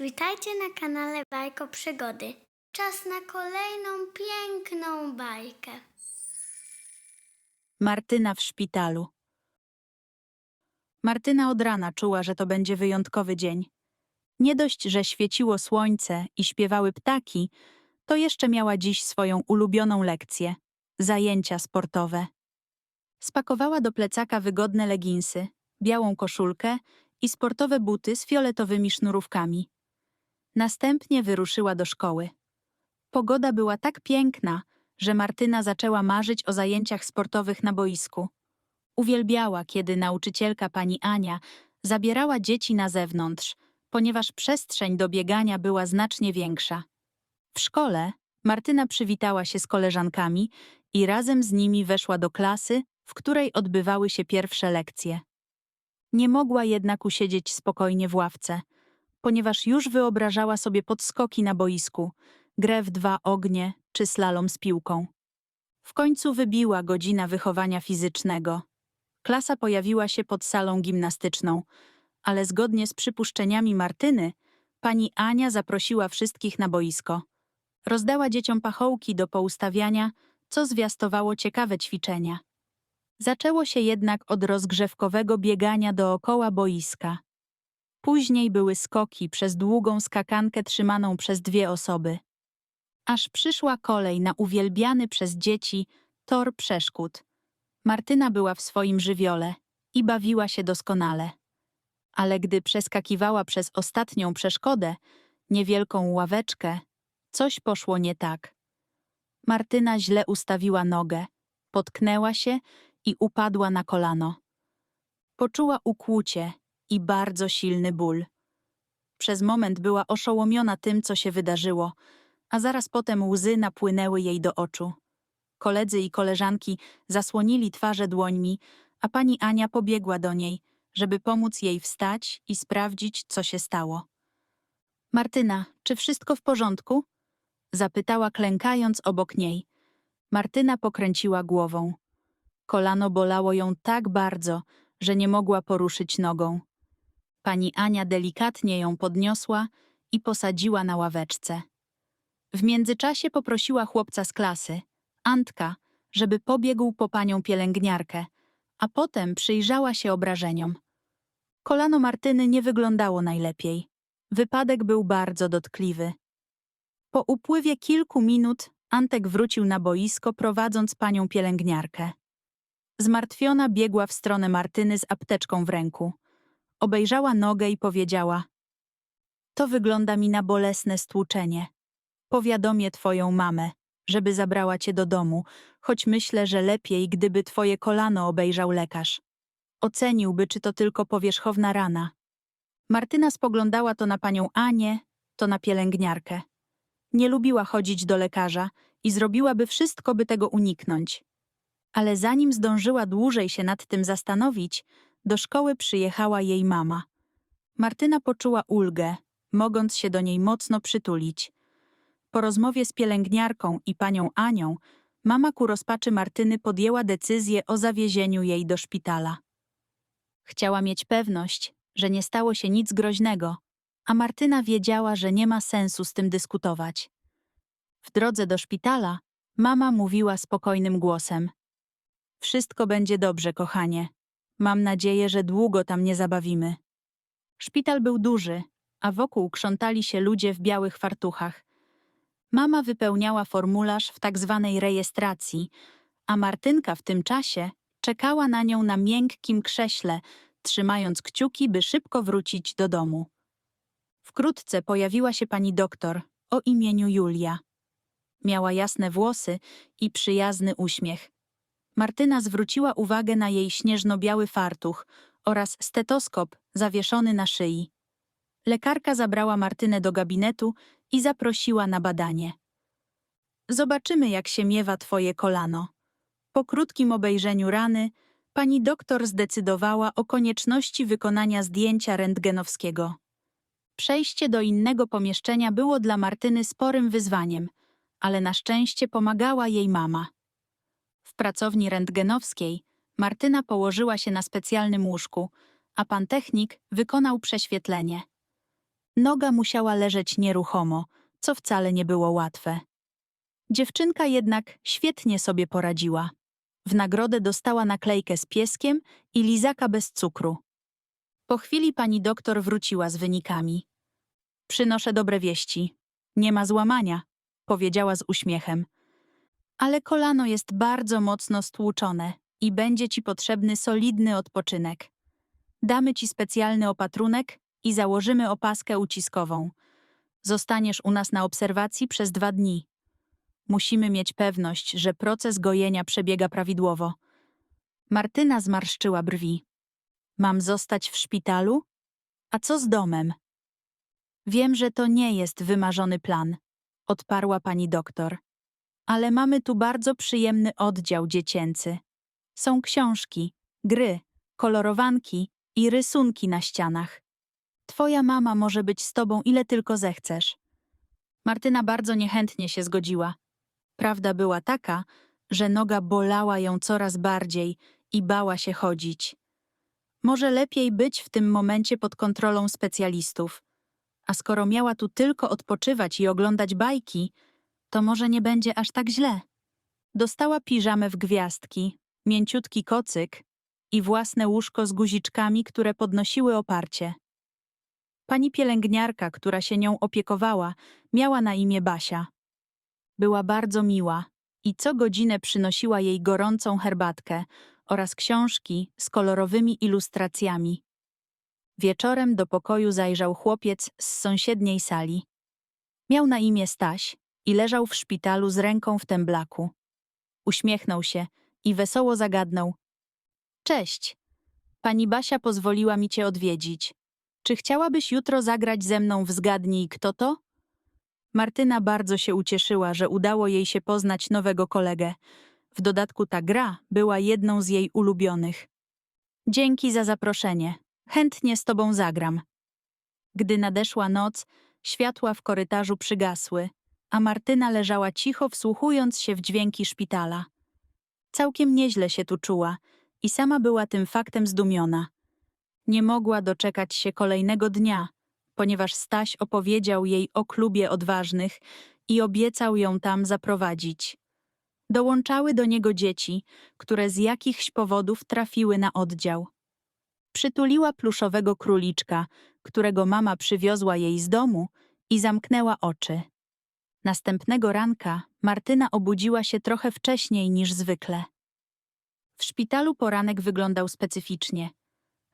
Witajcie na kanale Bajko Przygody. Czas na kolejną piękną bajkę. Martyna w szpitalu. Martyna od rana czuła, że to będzie wyjątkowy dzień. Nie dość, że świeciło słońce i śpiewały ptaki, to jeszcze miała dziś swoją ulubioną lekcję zajęcia sportowe. Spakowała do plecaka wygodne leginsy, białą koszulkę i sportowe buty z fioletowymi sznurówkami. Następnie wyruszyła do szkoły. Pogoda była tak piękna, że Martyna zaczęła marzyć o zajęciach sportowych na boisku. Uwielbiała, kiedy nauczycielka pani Ania zabierała dzieci na zewnątrz, ponieważ przestrzeń do biegania była znacznie większa. W szkole Martyna przywitała się z koleżankami i razem z nimi weszła do klasy, w której odbywały się pierwsze lekcje. Nie mogła jednak usiedzieć spokojnie w ławce, ponieważ już wyobrażała sobie podskoki na boisku, grę w dwa ognie czy slalom z piłką. W końcu wybiła godzina wychowania fizycznego. Klasa pojawiła się pod salą gimnastyczną, ale zgodnie z przypuszczeniami Martyny, pani Ania zaprosiła wszystkich na boisko. Rozdała dzieciom pachołki do poustawiania, co zwiastowało ciekawe ćwiczenia. Zaczęło się jednak od rozgrzewkowego biegania dookoła boiska. Później były skoki przez długą skakankę trzymaną przez dwie osoby. Aż przyszła kolej na uwielbiany przez dzieci tor przeszkód. Martyna była w swoim żywiole i bawiła się doskonale. Ale gdy przeskakiwała przez ostatnią przeszkodę, niewielką ławeczkę, coś poszło nie tak. Martyna źle ustawiła nogę, potknęła się i upadła na kolano. Poczuła ukłucie i bardzo silny ból. Przez moment była oszołomiona tym, co się wydarzyło, a zaraz potem łzy napłynęły jej do oczu. Koledzy i koleżanki zasłonili twarze dłońmi, a pani Ania pobiegła do niej, żeby pomóc jej wstać i sprawdzić, co się stało. Martyna, czy wszystko w porządku? Zapytała, klękając obok niej. Martyna pokręciła głową. Kolano bolało ją tak bardzo, że nie mogła poruszyć nogą. Pani Ania delikatnie ją podniosła i posadziła na ławeczce. W międzyczasie poprosiła chłopca z klasy, Antka, żeby pobiegł po panią pielęgniarkę, a potem przyjrzała się obrażeniom. Kolano Martyny nie wyglądało najlepiej. Wypadek był bardzo dotkliwy. Po upływie kilku minut Antek wrócił na boisko, prowadząc panią pielęgniarkę. Zmartwiona biegła w stronę Martyny z apteczką w ręku. Obejrzała nogę i powiedziała: To wygląda mi na bolesne stłuczenie. Powiadomię twoją mamę, żeby zabrała cię do domu, choć myślę, że lepiej, gdyby twoje kolano obejrzał lekarz. Oceniłby, czy to tylko powierzchowna rana. Martyna spoglądała to na panią Anię, to na pielęgniarkę. Nie lubiła chodzić do lekarza i zrobiłaby wszystko, by tego uniknąć. Ale zanim zdążyła dłużej się nad tym zastanowić, do szkoły przyjechała jej mama. Martyna poczuła ulgę, mogąc się do niej mocno przytulić. Po rozmowie z pielęgniarką i panią Anią, mama ku rozpaczy Martyny podjęła decyzję o zawiezieniu jej do szpitala. Chciała mieć pewność, że nie stało się nic groźnego, a Martyna wiedziała, że nie ma sensu z tym dyskutować. W drodze do szpitala mama mówiła spokojnym głosem: Wszystko będzie dobrze, kochanie. Mam nadzieję, że długo tam nie zabawimy. Szpital był duży, a wokół krzątali się ludzie w białych fartuchach. Mama wypełniała formularz w tak zwanej rejestracji, a Martynka w tym czasie czekała na nią na miękkim krześle, trzymając kciuki, by szybko wrócić do domu. Wkrótce pojawiła się pani doktor o imieniu Julia. Miała jasne włosy i przyjazny uśmiech. Martyna zwróciła uwagę na jej śnieżno-biały fartuch oraz stetoskop zawieszony na szyi. Lekarka zabrała Martynę do gabinetu i zaprosiła na badanie. Zobaczymy, jak się miewa twoje kolano. Po krótkim obejrzeniu rany, pani doktor zdecydowała o konieczności wykonania zdjęcia rentgenowskiego. Przejście do innego pomieszczenia było dla Martyny sporym wyzwaniem, ale na szczęście pomagała jej mama. Pracowni rentgenowskiej Martyna położyła się na specjalnym łóżku, a pan technik wykonał prześwietlenie. Noga musiała leżeć nieruchomo, co wcale nie było łatwe. Dziewczynka jednak świetnie sobie poradziła. W nagrodę dostała naklejkę z pieskiem i lizaka bez cukru. Po chwili pani doktor wróciła z wynikami. Przynoszę dobre wieści. Nie ma złamania, powiedziała z uśmiechem. Ale kolano jest bardzo mocno stłuczone i będzie ci potrzebny solidny odpoczynek. Damy ci specjalny opatrunek i założymy opaskę uciskową. Zostaniesz u nas na obserwacji przez dwa dni. Musimy mieć pewność, że proces gojenia przebiega prawidłowo. Martyna zmarszczyła brwi. Mam zostać w szpitalu? A co z domem? Wiem, że to nie jest wymarzony plan, odparła pani doktor. Ale mamy tu bardzo przyjemny oddział dziecięcy. Są książki, gry, kolorowanki i rysunki na ścianach. Twoja mama może być z tobą ile tylko zechcesz. Martyna bardzo niechętnie się zgodziła. Prawda była taka, że noga bolała ją coraz bardziej i bała się chodzić. Może lepiej być w tym momencie pod kontrolą specjalistów. A skoro miała tu tylko odpoczywać i oglądać bajki, to może nie będzie aż tak źle. Dostała piżamę w gwiazdki, mięciutki kocyk i własne łóżko z guziczkami, które podnosiły oparcie. Pani pielęgniarka, która się nią opiekowała, miała na imię Basia. Była bardzo miła i co godzinę przynosiła jej gorącą herbatkę oraz książki z kolorowymi ilustracjami. Wieczorem do pokoju zajrzał chłopiec z sąsiedniej sali. Miał na imię Staś i leżał w szpitalu z ręką w temblaku. Uśmiechnął się i wesoło zagadnął. Cześć. Pani Basia pozwoliła mi cię odwiedzić. Czy chciałabyś jutro zagrać ze mną w Zgadnij kto to? Martyna bardzo się ucieszyła, że udało jej się poznać nowego kolegę. W dodatku ta gra była jedną z jej ulubionych. Dzięki za zaproszenie. Chętnie z tobą zagram. Gdy nadeszła noc, światła w korytarzu przygasły, a Martyna leżała cicho, wsłuchując się w dźwięki szpitala. Całkiem nieźle się tu czuła i sama była tym faktem zdumiona. Nie mogła doczekać się kolejnego dnia, ponieważ Staś opowiedział jej o klubie odważnych i obiecał ją tam zaprowadzić. Dołączały do niego dzieci, które z jakichś powodów trafiły na oddział. Przytuliła pluszowego króliczka, którego mama przywiozła jej z domu i zamknęła oczy. Następnego ranka Martyna obudziła się trochę wcześniej niż zwykle. W szpitalu poranek wyglądał specyficznie.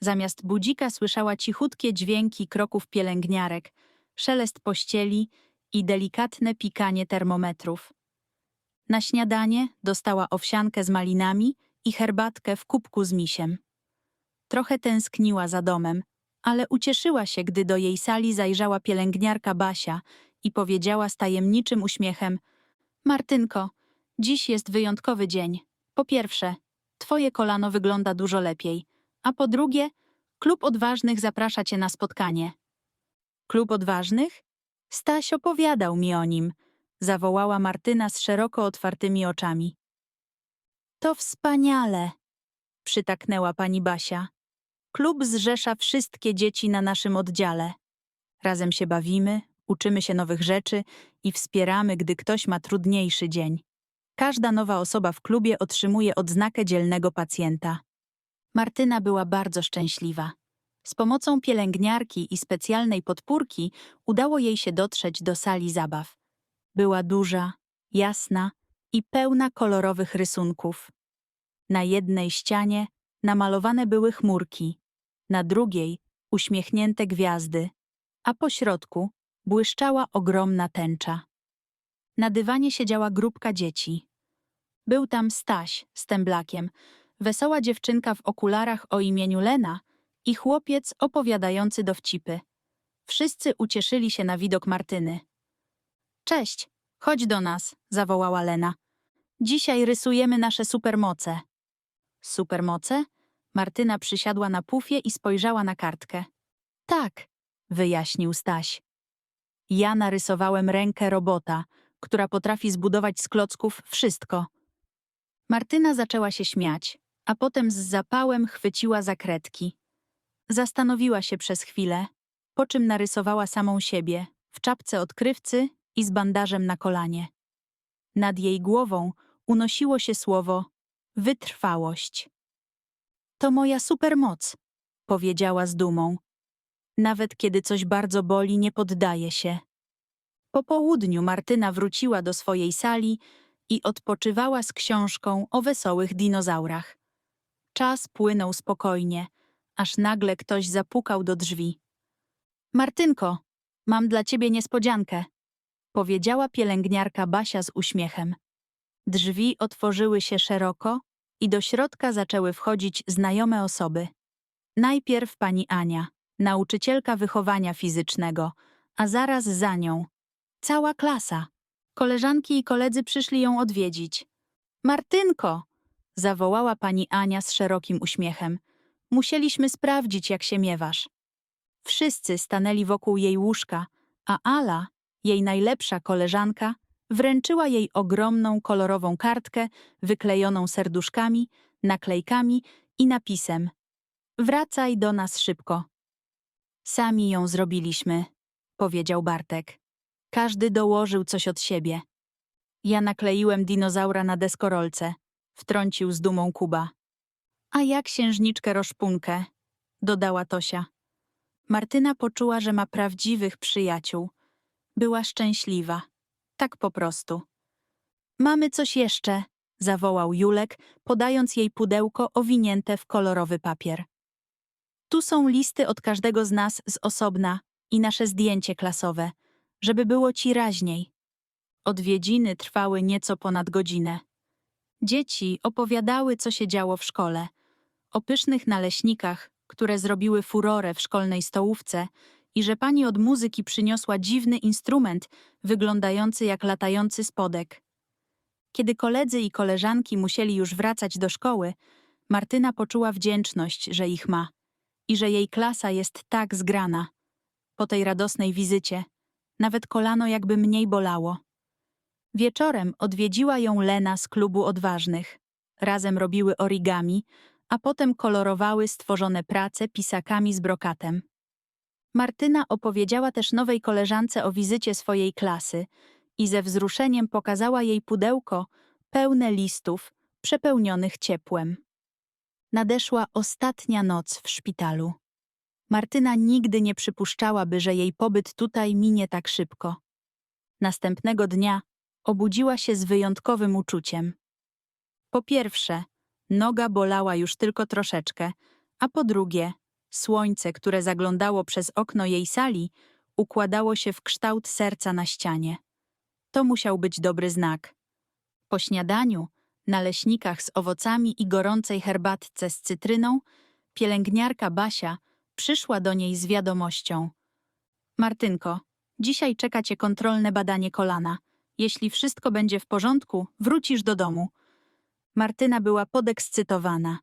Zamiast budzika słyszała cichutkie dźwięki kroków pielęgniarek, szelest pościeli i delikatne pikanie termometrów. Na śniadanie dostała owsiankę z malinami i herbatkę w kubku z misiem. Trochę tęskniła za domem, ale ucieszyła się, gdy do jej sali zajrzała pielęgniarka Basia i powiedziała z tajemniczym uśmiechem: Martynko, dziś jest wyjątkowy dzień. Po pierwsze, twoje kolano wygląda dużo lepiej, a po drugie, klub odważnych zaprasza cię na spotkanie. Klub odważnych? Staś opowiadał mi o nim, zawołała Martyna z szeroko otwartymi oczami. To wspaniale, przytaknęła pani Basia. Klub zrzesza wszystkie dzieci na naszym oddziale. Razem się bawimy, uczymy się nowych rzeczy i wspieramy, gdy ktoś ma trudniejszy dzień. Każda nowa osoba w klubie otrzymuje odznakę dzielnego pacjenta. Martyna była bardzo szczęśliwa. Z pomocą pielęgniarki i specjalnej podpórki udało jej się dotrzeć do sali zabaw. Była duża, jasna i pełna kolorowych rysunków. Na jednej ścianie namalowane były chmurki, na drugiej uśmiechnięte gwiazdy, a po środku błyszczała ogromna tęcza. Na dywanie siedziała grupka dzieci. Był tam Staś z temblakiem, wesoła dziewczynka w okularach o imieniu Lena i chłopiec opowiadający dowcipy. Wszyscy ucieszyli się na widok Martyny. Cześć, chodź do nas, zawołała Lena. Dzisiaj rysujemy nasze supermoce. Supermoce? Martyna przysiadła na pufie i spojrzała na kartkę. Tak, wyjaśnił Staś. Ja narysowałem rękę robota, która potrafi zbudować z klocków wszystko. Martyna zaczęła się śmiać, a potem z zapałem chwyciła za kredki. Zastanowiła się przez chwilę, po czym narysowała samą siebie w czapce odkrywcy i z bandażem na kolanie. Nad jej głową unosiło się słowo wytrwałość. To moja supermoc, powiedziała z dumą. Nawet kiedy coś bardzo boli, nie poddaje się. Po południu Martyna wróciła do swojej sali i odpoczywała z książką o wesołych dinozaurach. Czas płynął spokojnie, aż nagle ktoś zapukał do drzwi. Martynko, mam dla ciebie niespodziankę, powiedziała pielęgniarka Basia z uśmiechem. Drzwi otworzyły się szeroko i do środka zaczęły wchodzić znajome osoby. Najpierw pani Ania, nauczycielka wychowania fizycznego, a zaraz za nią cała klasa. Koleżanki i koledzy przyszli ją odwiedzić. Martynko! zawołała pani Ania z szerokim uśmiechem. Musieliśmy sprawdzić, jak się miewasz. Wszyscy stanęli wokół jej łóżka, a Ala, jej najlepsza koleżanka, wręczyła jej ogromną kolorową kartkę wyklejoną serduszkami, naklejkami i napisem Wracaj do nas szybko. Sami ją zrobiliśmy, powiedział Bartek. Każdy dołożył coś od siebie. Ja nakleiłem dinozaura na deskorolce, wtrącił z dumą Kuba. A ja księżniczkę Roszpunkę, dodała Tosia. Martyna poczuła, że ma prawdziwych przyjaciół. Była szczęśliwa. Tak po prostu. Mamy coś jeszcze, zawołał Julek, podając jej pudełko owinięte w kolorowy papier. Tu są listy od każdego z nas z osobna i nasze zdjęcie klasowe, żeby było ci raźniej. Odwiedziny trwały nieco ponad godzinę. Dzieci opowiadały, co się działo w szkole, o pysznych naleśnikach, które zrobiły furorę w szkolnej stołówce i że pani od muzyki przyniosła dziwny instrument wyglądający jak latający spodek. Kiedy koledzy i koleżanki musieli już wracać do szkoły, Martyna poczuła wdzięczność, że ich ma i że jej klasa jest tak zgrana. Po tej radosnej wizycie nawet kolano jakby mniej bolało. Wieczorem odwiedziła ją Lena z klubu odważnych. Razem robiły origami, a potem kolorowały stworzone prace pisakami z brokatem. Martyna opowiedziała też nowej koleżance o wizycie swojej klasy i ze wzruszeniem pokazała jej pudełko pełne listów, przepełnionych ciepłem. Nadeszła ostatnia noc w szpitalu. Martyna nigdy nie przypuszczałaby, że jej pobyt tutaj minie tak szybko. Następnego dnia obudziła się z wyjątkowym uczuciem. Po pierwsze, noga bolała już tylko troszeczkę, a po drugie, słońce, które zaglądało przez okno jej sali, układało się w kształt serca na ścianie. To musiał być dobry znak. Po śniadaniu, na leśnikach z owocami i gorącej herbatce z cytryną, pielęgniarka Basia przyszła do niej z wiadomością. Martynko, dzisiaj czeka cię kontrolne badanie kolana. Jeśli wszystko będzie w porządku, wrócisz do domu. Martyna była podekscytowana.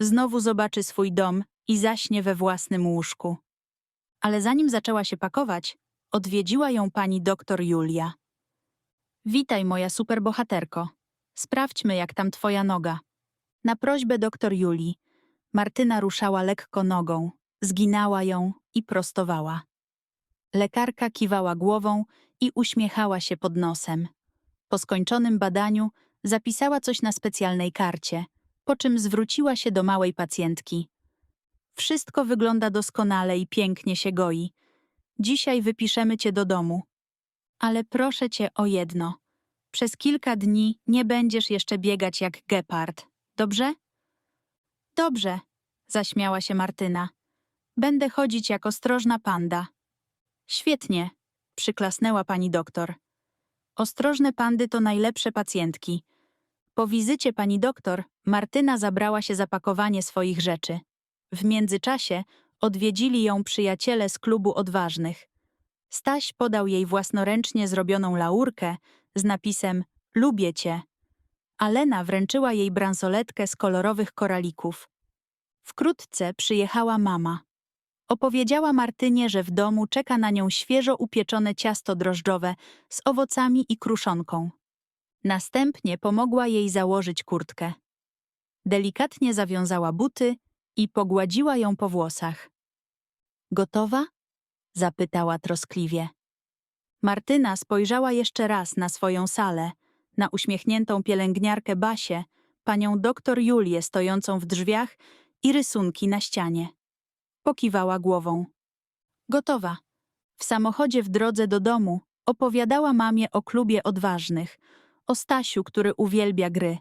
Znowu zobaczy swój dom i zaśnie we własnym łóżku. Ale zanim zaczęła się pakować, odwiedziła ją pani doktor Julia. Witaj, moja superbohaterko. Sprawdźmy, jak tam twoja noga. Na prośbę doktor Julii, Martyna ruszała lekko nogą, zginała ją i prostowała. Lekarka kiwała głową i uśmiechała się pod nosem. Po skończonym badaniu zapisała coś na specjalnej karcie, po czym zwróciła się do małej pacjentki. Wszystko wygląda doskonale i pięknie się goi. Dzisiaj wypiszemy cię do domu. Ale proszę cię o jedno. Przez kilka dni nie będziesz jeszcze biegać jak gepard, dobrze? Dobrze, zaśmiała się Martyna. Będę chodzić jak ostrożna panda. Świetnie, przyklasnęła pani doktor. Ostrożne pandy to najlepsze pacjentki. Po wizycie pani doktor, Martyna zabrała się za pakowanie swoich rzeczy. W międzyczasie odwiedzili ją przyjaciele z klubu odważnych. Staś podał jej własnoręcznie zrobioną laurkę z napisem Lubię cię. A Lena wręczyła jej bransoletkę z kolorowych koralików. Wkrótce przyjechała mama. Opowiedziała Martynie, że w domu czeka na nią świeżo upieczone ciasto drożdżowe z owocami i kruszonką. Następnie pomogła jej założyć kurtkę. Delikatnie zawiązała buty i pogładziła ją po włosach. Gotowa? Zapytała troskliwie. Martyna spojrzała jeszcze raz na swoją salę, na uśmiechniętą pielęgniarkę Basię, panią doktor Julię stojącą w drzwiach i rysunki na ścianie. Pokiwała głową. Gotowa. W samochodzie w drodze do domu opowiadała mamie o klubie odważnych, o Stasiu, który uwielbia gry,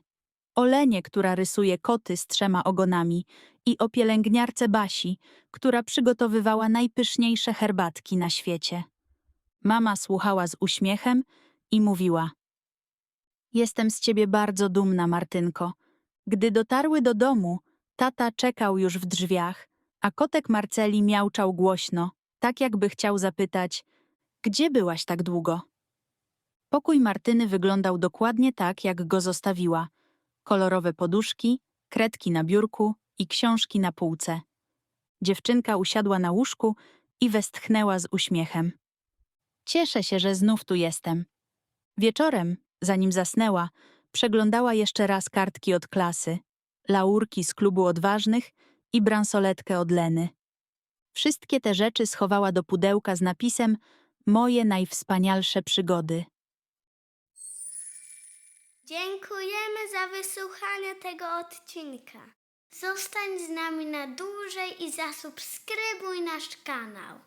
o Lenie, która rysuje koty z trzema ogonami i o pielęgniarce Basi, która przygotowywała najpyszniejsze herbatki na świecie. Mama słuchała z uśmiechem i mówiła: Jestem z ciebie bardzo dumna, Martynko. Gdy dotarły do domu, tata czekał już w drzwiach, a kotek Marceli miauczał głośno, tak jakby chciał zapytać: Gdzie byłaś tak długo? Pokój Martyny wyglądał dokładnie tak, jak go zostawiła. Kolorowe poduszki, kredki na biurku i książki na półce. Dziewczynka usiadła na łóżku i westchnęła z uśmiechem. Cieszę się, że znów tu jestem. Wieczorem, zanim zasnęła, przeglądała jeszcze raz kartki od klasy, laurki z klubu odważnych i bransoletkę od Leny. Wszystkie te rzeczy schowała do pudełka z napisem Moje najwspanialsze przygody. Dziękujemy za wysłuchanie tego odcinka. Zostań z nami na dłużej i zasubskrybuj nasz kanał.